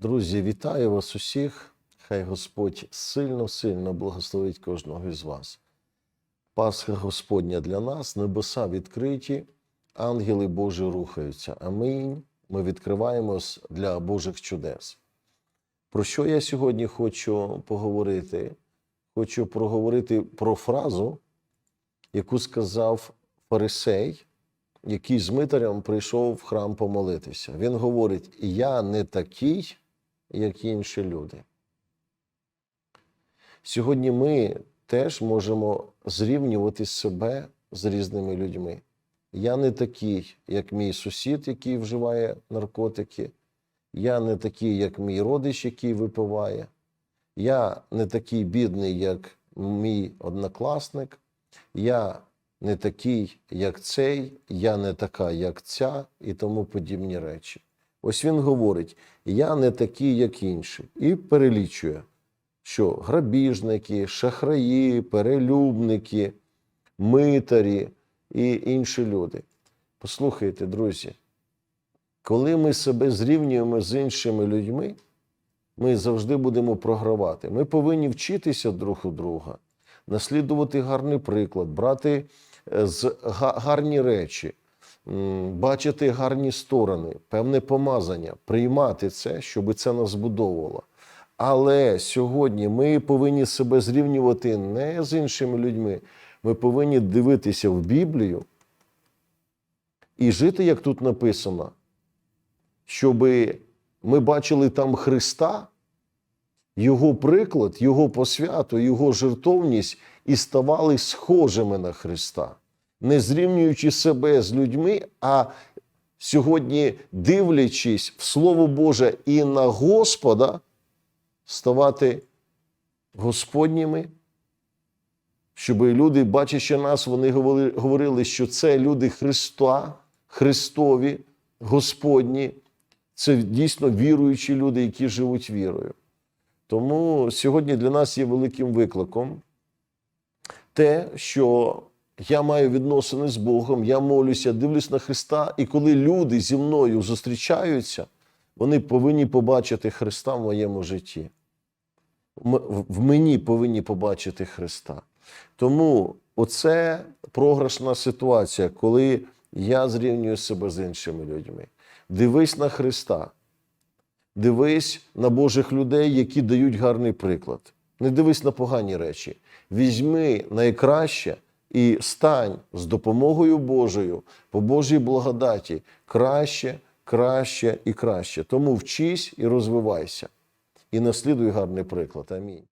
Друзі, вітаю вас усіх. Хай Господь сильно-сильно благословить кожного із вас. Пасха Господня для нас, небеса відкриті, ангели Божі рухаються. Амінь. Ми відкриваємось для Божих чудес. Про що я сьогодні хочу поговорити? Хочу проговорити про фразу, яку сказав фарисей, який з митарем прийшов в храм помолитися. Він говорить: Я не такий, як інші люди. Сьогодні ми теж можемо зрівнювати себе з різними людьми. Я не такий, як мій сусід, який вживає наркотики. Я не такий, як мій родич, який випиває. Я не такий бідний, як мій однокласник. Я не такий, як цей, я не така, як ця, і тому подібні речі. Ось він говорить: я не такий, як інші, і перелічує, що грабіжники, шахраї, перелюбники, митарі і інші люди. Послухайте, друзі, коли ми себе зрівнюємо з іншими людьми, ми завжди будемо програвати. Ми повинні вчитися друг у друга, наслідувати гарний приклад, брати з гарні речі, бачити гарні сторони, певне помазання, приймати це, щоб це нас збудовувало. Але сьогодні ми повинні себе зрівнювати не з іншими людьми. Ми повинні дивитися в Біблію і жити, як тут написано, щоб ми бачили там Христа, Його приклад, Його посвяту, Його жертовність і ставали схожими на Христа, не зрівнюючи себе з людьми, а сьогодні дивлячись в Слово Боже і на Господа, ставати Господніми, щоб люди, бачачи нас, вони говорили, що це люди Христа, Христові, Господні, це дійсно віруючі люди, які живуть вірою. Тому сьогодні для нас є великим викликом те, що я маю відносини з Богом, я молюся, дивлюсь на Христа, і коли люди зі мною зустрічаються, вони повинні побачити Христа в моєму житті. В мені повинні побачити Христа. Тому оце програшна ситуація, коли я зрівнюю себе з іншими людьми. Дивись на Христа. Дивись на Божих людей, які дають гарний приклад. Не дивись на погані речі. Візьми найкраще і стань з допомогою Божою по Божій благодаті краще, краще і краще. Тому вчись і розвивайся. І наслідуй гарний приклад. Амінь.